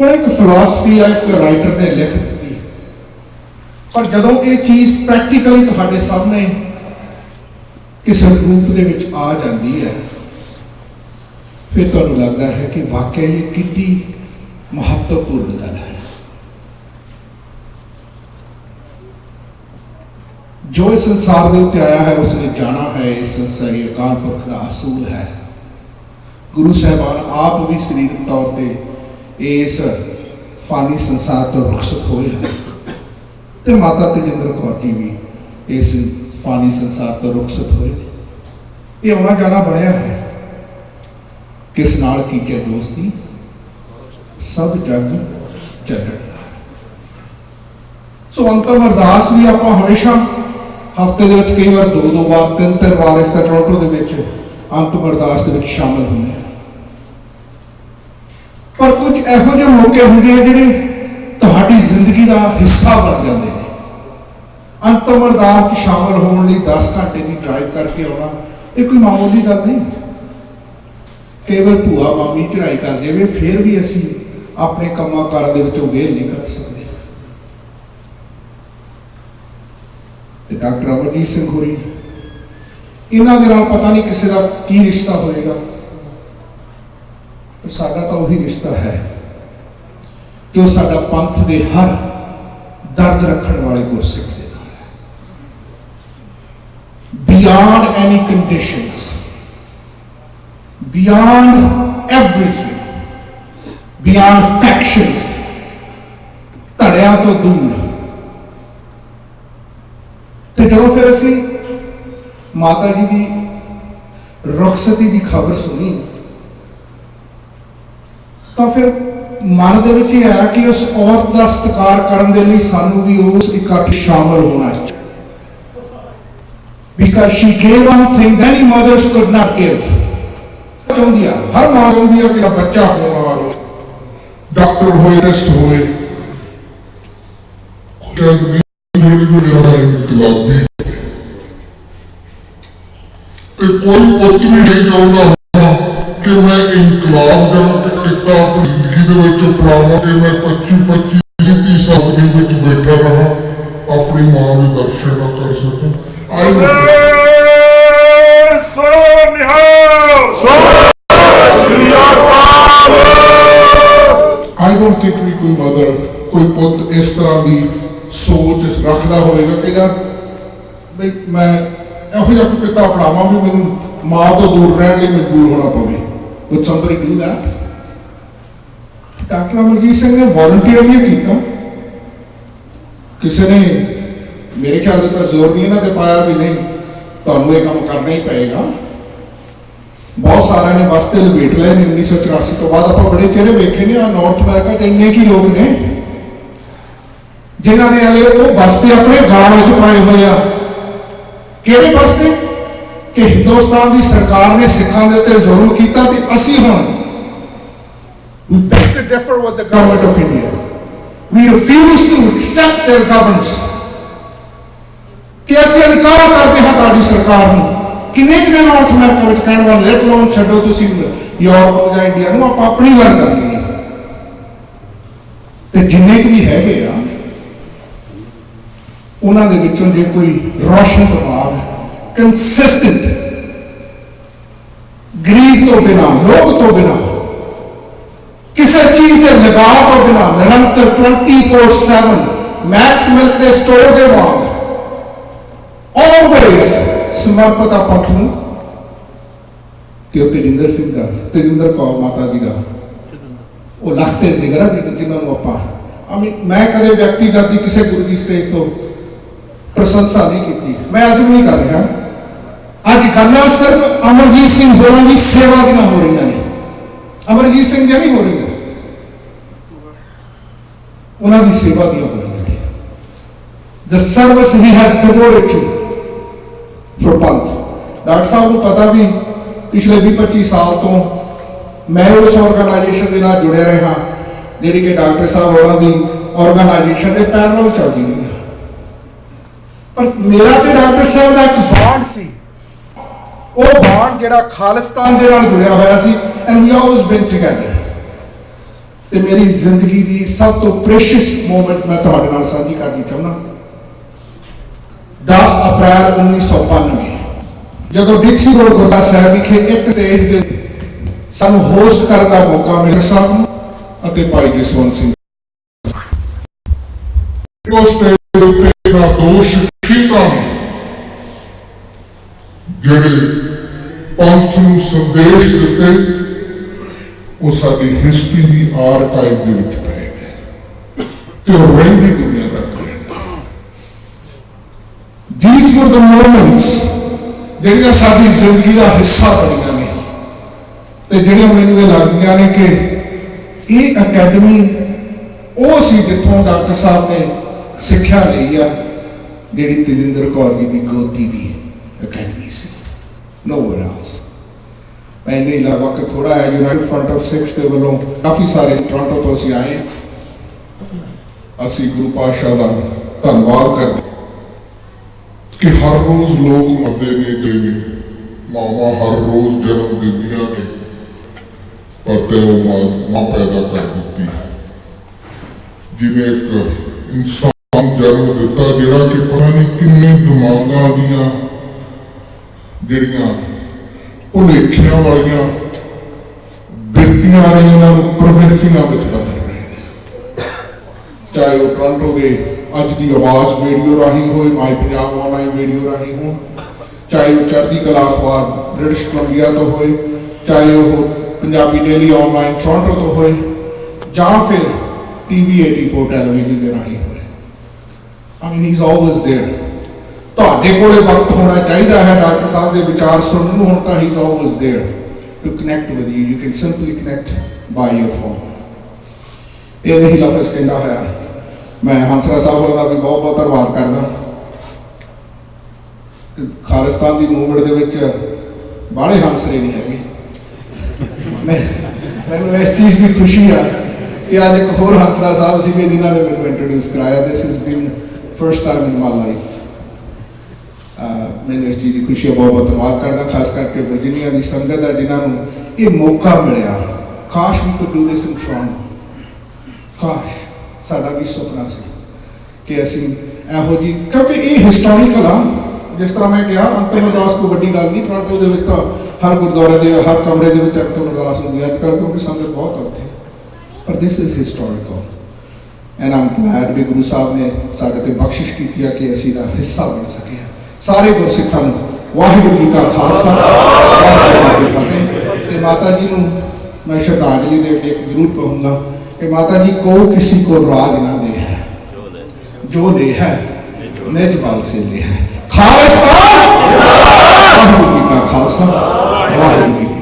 ਹੁਣ ਇੱਕ ਫਿਲਾਸਫੀ ਆ ਇੱਕ ਰਾਈਟਰ ਨੇ ਲਿਖ ਦਿੱਤੀ। ਪਰ ਜਦੋਂ ਇਹ ਚੀਜ਼ ਪ੍ਰੈਕਟੀਕਲੀ ਤੁਹਾਡੇ ਸਾਹਮਣੇ ਕਿਸੇ ਰੂਪ ਦੇ ਵਿੱਚ ਆ ਜਾਂਦੀ ਹੈ, ਫਿਰ ਤੁਹਾਨੂੰ ਲੱਗਦਾ ਹੈ ਕਿ ਵਾਕਿਆ ਇਹ ਕਿੰਨੀ ਮਹੱਤਵਪੂਰਨ ਗੱਲ ਹੈ। ਜੋ ਇਸ ਸੰਸਾਰ ਦੇ ਉੱਤੇ ਆਇਆ ਹੈ, ਉਸਨੇ ਜਾਣਾ ਹੈ, ਇਸ ਸੰਸਾਰੀ ਅਕਾਲ ਪੁਰਖ ਦਾ ਅਸੂਲ ਹੈ। ਗੁਰੂ ਸਾਹਿਬਾਨ ਆਪ ਵੀ ਸਰੀਰਕ ਤੌਰ ਤੇ ਇਸ ਫਾਨੀ ਸੰਸਾਰ ਤੋਂ ਰੁਖਸਤ ਹੋਏ ਹਨ। ਤੇ ਮਾਤਾ ਤੇਜਿੰਦਰ ਕੌਰ ਜੀ ਵੀ ਇਸ ਫਾਨੀ ਸੰਸਾਰ ਤੋਂ ਰੁਖਸਤ ਹੋਏ ਇਹ ਆਉਣਾ ਜਾਣਾ ਬਣਿਆ ਹੈ। ਕਿਸ ਨਾਲ ਕੀ ਕੀਤੇ ਦੋਸਤੀ ਸਭ ਜਗ ਚੱਲਣ ਸੋ ਅੰਤਮ ਅਰਦਾਸ ਵੀ ਆਪਾਂ ਹਮੇਸ਼ਾ ਹਫ਼ਤੇ ਦੇ ਵਿੱਚ ਕਈ ਵਾਰ ਦੋ ਦੋ ਵਾਰ ਤਿੰਨ ਤਿੰਨ ਵਾਰ ਇਸ ਦਾ ਟੋਰਾਂਟੋ ਦੇ ਵਿੱਚ ਅੰਤਮ ਅਰਦਾਸ ਦੇ ਵਿੱਚ ਸ਼ਾਮਲ ਹੁੰਦੇ ਹਾਂ। ਪਰ ਕੁਝ ਇਹੋ ਜਿਹੇ ਮੌਕੇ ਹੁੰਦੇ ਆ ਜਿਹੜੇ ਤੁਹਾਡੀ ਜ਼ਿੰਦਗੀ ਦਾ ਹਿੱਸਾ ਬਣ ਜਾਂਦੇ ਨੇ। ਅੰਤਮ ਅਰਦਾਸ 'ਚ ਸ਼ਾਮਲ ਹੋਣ ਲਈ 10 ਘੰਟੇ ਦੀ ਡਰਾਈਵ ਕਰਕੇ ਆਉਣਾ, ਇਹ ਕੋਈ ਮਾਮੂਲੀ ਗੱਲ ਨਹੀਂ। ਕੇਵਲ ਭੂਆ ਮਾਮੀ ਚੜਾਈ ਕਰ ਜਾਵੇ, ਫਿਰ ਵੀ ਅਸੀਂ ਆਪਣੇ ਕੰਮਾਂ ਕਾਰਾਂ ਦੇ ਵਿੱਚੋਂ ਵੇਲ ਨਹੀਂ ਕਰ ਸਕਦੇ। ਤੇ ਡਾਕਟਰ ਅਮਰਜੀਤ ਸਿੰਘ ਹੋਰੀ, ਇਹਨਾਂ ਦੇ ਨਾਲ ਪਤਾ ਨਹੀਂ ਕਿਸੇ ਦਾ ਕੀ ਰਿਸ਼ਤਾ ਹੋਏਗਾ। ਸਾਡਾ ਤਾਂ ਉਹੀ ਰਿਸ਼ਤਾ ਹੈ ਜੋ ਸਾਡਾ ਪੰਥ ਦੇ ਹਰ ਦਰਦ ਰੱਖਣ ਵਾਲੇ ਗੁਰਸਿੱਖ ਦੇ ਨਾਲ ਹੈ। Beyond any conditions beyond everything beyond faction ਧੜਿਆਂ ਤੋਂ ਦੂਰ। ਤੇ ਜਦੋਂ ਫਿਰ ਅਸੀਂ ਮਾਤਾ ਜੀ ਦੀ ਰੁਖਸਤੀ ਦੀ ਖਬਰ ਸੁਣੀ ਤਾਂ ਫਿਰ ਮਨ ਦੇ ਵਿੱਚ ਇਹ ਆਇਆ ਕਿ ਉਸ ਔਰਤ ਦਾ ਸਤਿਕਾਰ ਕਰਨ ਦੇ ਲਈ ਸਾਨੂੰ ਵੀ ਉਸ ਇਕੱਠ ਸ਼ਾਮਲ ਹੋਣਾ ਚਾਹੀਦਾ। Because she gave one thing many mothers could not give. ਚਾਹੁੰਦੀ ਆ, ਹਰ ਮਾਂ ਚਾਹੁੰਦੀ ਆ ਕਿ ਮੇਰਾ ਬੱਚਾ ਹੋਣਾ ਹੋਵੇ। ਡਾਕਟਰ ਹੋਏ ਰੈਸਟ ਹੋਏ। ਸ਼ਾਇਦ ਵੀ ਜਿਹੜੀ ਵੀ ਮੇਰਾ ਇਨਕਲਾਬੀ ਤੇ ਕੋਈ ਪੁੱਤ ਵੀ ਨਹੀਂ ਚਾਹੁੰਦਾ। ਕਿ ਮੈਂ ਇਨਕਲਾਬ ਦਾ ਟਿੱਕਾ ਆਪਣੀ ਜ਼ਿੰਦਗੀ ਦੇ ਵਿੱਚ ਉਪਰਾਵਾਂ ਕਿ ਮੈਂ 25 25 30 ਸਾਲ ਦੇ ਵਿੱਚ ਬੈਠਾ ਰਹਾ, ਆਪਣੀ ਮਾਂ ਦੇ ਦਰਸ਼ਨ ਨਾ ਕਰ ਸਕਾਂ। ਆਈ ਆਈ ਡੋਨਟ ਥਿੰਕ ਵੀ ਕੋਈ ਮਦਰ, ਕੋਈ ਪੁੱਤ ਇਸ ਤਰ੍ਹਾਂ ਦੀ ਸੋਚ ਰੱਖਦਾ ਹੋਵੇਗਾ ਕਿ ਯਾਰ ਮੈਂ ਇਹੋ ਜਿਹਾ ਕੋਈ ਪਿਤਾ ਪੜਾਵਾਂ ਵੀ ਮੈਨੂੰ ਮਾਂ ਤੋਂ ਦੂਰ ਰਹਿਣ ਲਈ ਮਜਬੂਰ ਹੋਣਾ ਪਵੇ। Would somebody do that? Doctor Amarjit Singh ਨੇ ਵਾਲੰਟੀਅਰਲੀ ਕੀਤਾ ਕਿਸੇ ਨੇ ਮੇਰੇ ਖਿਆਲ ਦੇ ਤਾਂ ਜ਼ੋਰ ਨਹੀਂ ਇਹਨਾਂ ਤੇ ਪਾਇਆ ਵੀ ਨਹੀਂ ਤੁਹਾਨੂੰ ਇਹ ਕੰਮ ਕਰਨਾ ਹੀ ਪਏਗਾ। ਬਹੁਤ ਸਾਰਿਆਂ ਨੇ ਵਸਤੇ ਲਪੇਟ ਲਏ ਨੇ 1984 ਤੋਂ ਬਾਅਦ। ਆਪਾਂ ਬੜੇ ਚਿਹਰੇ ਵੇਖੇ ਨੇ ਆ ਨਾਰਥ ਅਮਰੀਕਾ 'ਚ ਇੰਨੇ ਕੀ ਲੋਕ ਨੇ। ਜਿਨ੍ਹਾਂ ਨੇ ਹਲੇ ਉਹ ਬਸਤੇ ਆਪਣੇ ਗਾਲਾਂ ਵਿੱਚ ਪਾਏ ਹੋਏ ਆ। ਕਿਹੜੇ ਬਸਤੇ ਕਿ ਹਿੰਦੁਸਤਾਨ ਦੀ ਸਰਕਾਰ ਨੇ ਸਿੱਖਾਂ ਦੇ ਉੱਤੇ ਜ਼ੁਲਮ ਕੀਤਾ ਤੇ ਅਸੀਂ ਹੁਣ we beg to differ with the government of India. We refuse to accept their governance. ਕਿ ਅਸੀਂ ਇਨਕਾਰ ਕਰਦੇ ਹਾਂ ਤੁਹਾਡੀ ਸਰਕਾਰ ਨੂੰ। ਕਿੰਨੇ ਕਿੰਨੇ ਨਾਰਥ ਅਮਰੀਕਾ ਵਿੱਚ ਕਹਿਣ ਵਾਲੇ ਲੈਟ ਲੋਨ ਛੱਡੋ ਤੁਸੀਂ ਯੂਰਪ ਜਾਂ ਇੰਡੀਆ ਨੂੰ ਆਪਾਂ ਆਪਣੀ ਗੱਲ ਕਰ ਲਈਏ ਤੇ ਜਿੰਨੇ ਕੁ ਵੀ ਹੈਗੇ ਆ ਉਹਨਾਂ ਦੇ ਵਿੱਚੋਂ ਜੇ ਕੋਈ ਰੋਸ਼ਨ ਦਿਮਾਗ ਕੰਸਿਸਟੈਂਟ ਗਰੀਬ ਤੋਂ ਬਿਨਾ, ਲੋਭ ਤੋਂ ਬਿਨਾ, ਕਿਸੇ ਚੀਜ਼ ਦੇ ਲਗਾਅ ਤੋਂ ਬਿਨਾ, ਨਿਰੰਤਰ 24/7 ਮੈਕਸ ਮਿਲਕ ਦੇ ਸਟੋਰ ਦੇ ਵਾਂਗ ਆਲਵੇਜ਼ ਸਮਰਪਿਤ ਆ ਨੂੰ ਤੇ ਤੇਜਿੰਦਰ ਸਿੰਘ ਦਾ? ਤੇਜਿੰਦਰ ਕੌਰ ਮਾਤਾ ਜੀ ਦਾ। ਉਹ ਲਖਤੇ ਜ਼ਿਗਰਾ ਜੀ, ਜਿਨ੍ਹਾਂ ਨੂੰ ਆਪਾਂ ਅਮੀ ਮੈਂ ਕਦੇ ਵਿਅਕਤੀਗਤ ਦੀ ਕਿਸੇ ਗੁਰੂ ਦੀ ਸਟੇਜ ਤੋਂ ਪ੍ਰਸ਼ੰਸਾ ਨਹੀਂ ਕੀਤੀ। ਮੈਂ ਅੱਜ ਵੀ ਨਹੀਂ ਕਰ ਰਿਹਾ। ਅੱਜ ਗੱਲਾਂ ਸਿਰਫ ਅਮਰਜੀਤ ਸਿੰਘ ਹੋਰਾਂ ਦੀ ਸੇਵਾ ਦੀਆਂ ਹੋ ਰਹੀਆਂ ਨੇ ਅਮਰਜੀਤ ਸਿੰਘ ਦੀਆਂ ਨਹੀਂ ਹੋ ਰਹੀਆਂ ਉਹਨਾਂ ਦੀ ਸੇਵਾ ਦੀਆਂ ਹੋ ਰਹੀਆਂ ਨੇ the service he has devoted to for ਪੰਥ ਡਾਕਟਰ ਸਾਹਿਬ ਨੂੰ ਪਤਾ ਵੀ ਪਿਛਲੇ 20 25 ਸਾਲ ਤੋਂ ਮੈਂ ਉਸ ਆਰਗੇਨਾਈਜੇਸ਼ਨ ਦੇ ਨਾਲ ਜੁੜਿਆ ਰਿਹਾ ਜਿਹੜੀ ਕਿ ਡਾਕਟਰ ਸਾਹਿਬ ਹੋਰਾਂ ਦੀ ਆਰਗੇਨਾਈਜੇਸ਼ਨ ਦੇ ਪੈਰਲਲ ਚੱਲਦੀ ਰਹੀ ਹੈ ਪਰ ਮੇਰਾ ਤੇ ਡਾਕਟਰ ਸਾਹਿਬ ਦਾ ਇੱਕ ਬਾਂਡ ਸੀ ਉਹ ਬਾਂਡ ਜਿਹੜਾ ਖਾਲਿਸਤਾਨ ਦੇ ਨਾਲ ਜੁੜਿਆ ਹੋਇਆ ਸੀ and we always been together ਤੇ ਮੇਰੀ ਜ਼ਿੰਦਗੀ ਦੀ ਸਭ ਤੋਂ ਪ੍ਰੈਸ਼ੀਅਸ ਮੂਮੈਂਟ ਮੈਂ ਤੁਹਾਡੇ ਨਾਲ ਸਾਂਝੀ ਕਰਨੀ ਚਾਹੁੰਦਾ। 10 ਅਪ੍ਰੈਲ 1995 ਜਦੋਂ ਡਿਕਸੀ ਰੋਡ ਗੁਰਦਾ ਸਾਹਿਬ ਵਿਖੇ ਇੱਕ ਸਟੇਜ ਦੇ ਸਾਨੂੰ ਹੋਸਟ ਕਰਨ ਦਾ ਮੌਕਾ ਮਿਲਿਆ ਸਾਹਿਬ ਅਤੇ ਭਾਈ ਜਸਵੰਤ ਸਿੰਘ। ਉਸ ਸਟੇਜ ਉੱਤੇ ਦਾ ਦੋਸ਼ ਕੀਤਾ ਨੇ, ਜਿਹੜੇ ਪੰਥ ਨੂੰ ਸੰਦੇਸ਼ ਦਿੱਤੇ ਉਹ ਸਾਡੀ ਹਿਸਟਰੀ ਦੀ ਆਰਕਾਈਵ ਦੇ ਵਿੱਚ ਪਏ ਨੇ ਤੇ ਉਹ ਰਹਿੰਦੀ ਦੁਨੀਆ ਤੱਕ ਰਹਿਣਗੇ These were the moments ਜਿਹੜੀਆਂ ਸਾਡੀ ਜ਼ਿੰਦਗੀ ਦਾ ਹਿੱਸਾ ਬਣੀਆਂ ਨੇ। ਤੇ ਜਿਹੜੀਆਂ ਮੈਨੂੰ ਇਹ ਲੱਗਦੀਆਂ ਨੇ ਕਿ ਇਹ ਅਕੈਡਮੀ ਉਹ ਸੀ ਜਿੱਥੋਂ ਡਾਕਟਰ ਸਾਹਿਬ ਨੇ ਸਿੱਖਿਆ ਲਈ ਆ, ਜਿਹੜੀ ਤਜਿੰਦਰ ਕੌਰ ਜੀ ਦੀ ਗੋਦੀ ਦੀ ਅਕੈਡਮੀ ਸੀ। ਨੋ ਵਨ ਐਲਸ ਮੈਨੇ ਇਲਾ ਵਕਤ ਥੋੜਾ ਹੈ ਯੂਨਾਈਟਡ ਫਰੰਟ ਦੇ ਵੱਲੋਂ ਕਾਫੀ ਸਾਰੇ ਟੋਰਾਂਟੋ ਤੋਂ ਅਸੀਂ ਆਏ ਅਸੀਂ ਗੁਰੂ ਪਾਤਸ਼ਾਹ ਦਾ ਧੰਨਵਾਦ ਕਰਦੇ ਕਿ ਹਰ ਰੋਜ਼ ਲੋਕ ਮੰਨਦੇ ਨੇ ਜਿਵੇਂ ਮਾਵਾਂ ਹਰ ਰੋਜ਼ ਜਨਮ ਦਿੰਦੀਆਂ ਨੇ ਪਰ ਤੇ ਉਹ ਮਾਂ ਪੈਦਾ ਕਰ ਦਿੱਤੀ ਜਿਵੇਂ ਇੱਕ ਇਨਸਾਨ ਜਨਮ ਦਿੱਤਾ ਜਿਹੜਾ ਕਿ ਪਤਾ ਨਹੀਂ ਕਿੰਨੇ ਦਿਮਾਗਾਂ ਦੀਆਂ ਜਿਹੜੀਆਂ ਭੁਲੇਖਿਆਂ ਵਾਲੀਆਂ ਬਿਰਤੀਆਂ ਨੇ ਉਹਨਾਂ ਨੂੰ ਪ੍ਰਵਿਰਤੀਆਂ ਵਿੱਚ ਬਦਲ ਰਹੇ ਨੇ ਚਾਹੇ ਉਹ ਟੋਰਾਂਟੋ ਦੇ ਅੱਜ ਦੀ ਆਵਾਜ਼ ਰੇਡੀਓ ਰਾਹੀਂ ਹੋਏ ਮਾਈ ਪੰਜਾਬ ਆਨਲਾਈਨ ਰੇਡੀਓ ਰਾਹੀਂ ਹੋਣ ਚਾਹੇ ਉਹ ਚੜ੍ਹਦੀ ਕਲਾ ਅਖਬਾਰ ਬ੍ਰਿਟਿਸ਼ ਕੋਲੰਬੀਆ ਤੋਂ ਹੋਏ ਚਾਹੇ ਉਹ ਪੰਜਾਬੀ ਡੇਲੀ ਆਨਲਾਈਨ ਟੋਰਾਂਟੋ ਤੋਂ ਹੋਏ ਜਾਂ ਫਿਰ ਟੀਵੀ 84 ਟੈਲੀਵਿਜ਼ਨ ਦੇ ਰਾਹੀਂ ਹੋਏ I mean he is always there ਤੁਹਾਡੇ ਕੋਲੇ ਵਕਤ ਹੋਣਾ ਚਾਹੀਦਾ ਹੈ ਡਾਕਟਰ ਸਾਹਿਬ ਦੇ ਵਿਚਾਰ ਸੁਣਨ ਨੂੰ ਹੁਣ ਤਾਂ he is always there to connect with you you can simply connect by your phone ਇਹ ਨਹੀਂ ਲਫ਼ਜ਼ ਕਹਿੰਦਾ ਹੋਇਆ ਮੈਂ ਹੰਸਰਾ ਸਾਹਿਬ ਹੋਰਾਂ ਦਾ ਵੀ ਬਹੁਤ ਬਹੁਤ ਧੰਨਵਾਦ ਕਰਦਾ ਖਾਲਿਸਤਾਨ ਦੀ ਮੂਵਮੈਂਟ ਦੇ ਵਿੱਚ ਬਾਹਲੇ ਹੰਸਰੇ ਨਹੀਂ ਹੈਗੇ ਮੈਂ ਮੈਨੂੰ ਇਸ ਚੀਜ਼ ਦੀ ਖੁਸ਼ੀ ਆ ਕਿ ਅੱਜ ਇੱਕ ਹੋਰ ਹੰਸਰਾ ਸਾਹਿਬ ਸੀ ਜਿਨ੍ਹਾਂ ਨੇ ਮੈਨੂੰ ਇੰਟਰੋਡਿਊਸ ਕਰਾਇਆ this is been first time in my life ਮੈਨੂੰ ਇਸ ਚੀਜ਼ ਦੀ ਖੁਸ਼ੀ ਆ ਬਹੁਤ ਬਹੁਤ ਧੰਨਵਾਦ ਕਰਦਾ, ਖਾਸ ਕਰਕੇ ਵਰਜੀਨੀਆ ਦੀ ਸੰਗਤ ਆ ਜਿਨ੍ਹਾਂ ਨੂੰ ਇਹ ਮੌਕਾ ਮਿਲਿਆ। ਕਾਸ਼ we could do this in Toronto ਕਾਸ਼ ਸਾਡਾ ਵੀ ਸੁਪਨਾ ਸੀ ਕਿ ਅਸੀਂ ਇਹੋ ਜੀ ਕਿਉਂਕਿ ਇਹ ਹਿਸਟੋਰੀਕਲ ਆ। ਜਿਸ ਤਰ੍ਹਾਂ ਮੈਂ ਕਿਹਾ, ਅੰਤਮ ਅਰਦਾਸ ਕੋਈ ਵੱਡੀ ਗੱਲ ਨਹੀਂ ਟੋਰਾਂਟੋ ਦੇ ਵਿੱਚ ਤਾਂ ਹਰ ਗੁਰਦੁਆਰੇ ਦੇ, ਹਰ ਕਮਰੇ ਦੇ ਵਿੱਚ ਅੰਤਮ ਅਰਦਾਸ ਹੁੰਦੀ ਹੈ। ਅੱਜ ਕਿਉਂਕਿ ਸੰਗਤ ਬਹੁਤ ਆ ਉੱਥੇ ਪਰ this is historical and I'm glad we Guru Sahib ਨੇ ਸਾਡੇ ਤੇ ਬਖਸ਼ਿਸ਼ ਕੀਤੀ ਆ ਕਿ ਅਸੀਂ ਦਾ ਹਿੱਸਾ ਬਣ ਸਕੇ ਹਾਂ। ਸਾਰੇ ਗੁਰਸਿੱਖਾਂ ਨੂੰ, ਵਾਹਿਗੁਰੂ ਜੀ ਕਾ ਖਾਲਸਾ, ਵਾਹਿਗੁਰੂ ਜੀ ਕੀ ਫਤਿਹ। ਤੇ ਮਾਤਾ ਜੀ ਨੂੰ ਮੈਂ ਸ਼ਰਧਾਂਜਲੀ ਦੇ ਕੇ ਜ਼ਰੂਰ ਕਹੂੰਗਾ ਕਿ ਮਾਤਾ ਜੀ ਕੋ ਕਿਸੇ ਕੋ ਰਾਗ ਨਾ ਦੇ ਹੈ। ਜੋ ਦੇ ਹੈ ਨਿਜਪਾਲ ਸਿੰਘ ਦੇ ਹੈ। ਖਾਲਸਾ! ਵਾਹਿਗੁਰੂ ਜੀ ਕਾ ਖਾਲਸਾ, ਵਾਹਿਗੁਰੂ ਜੀ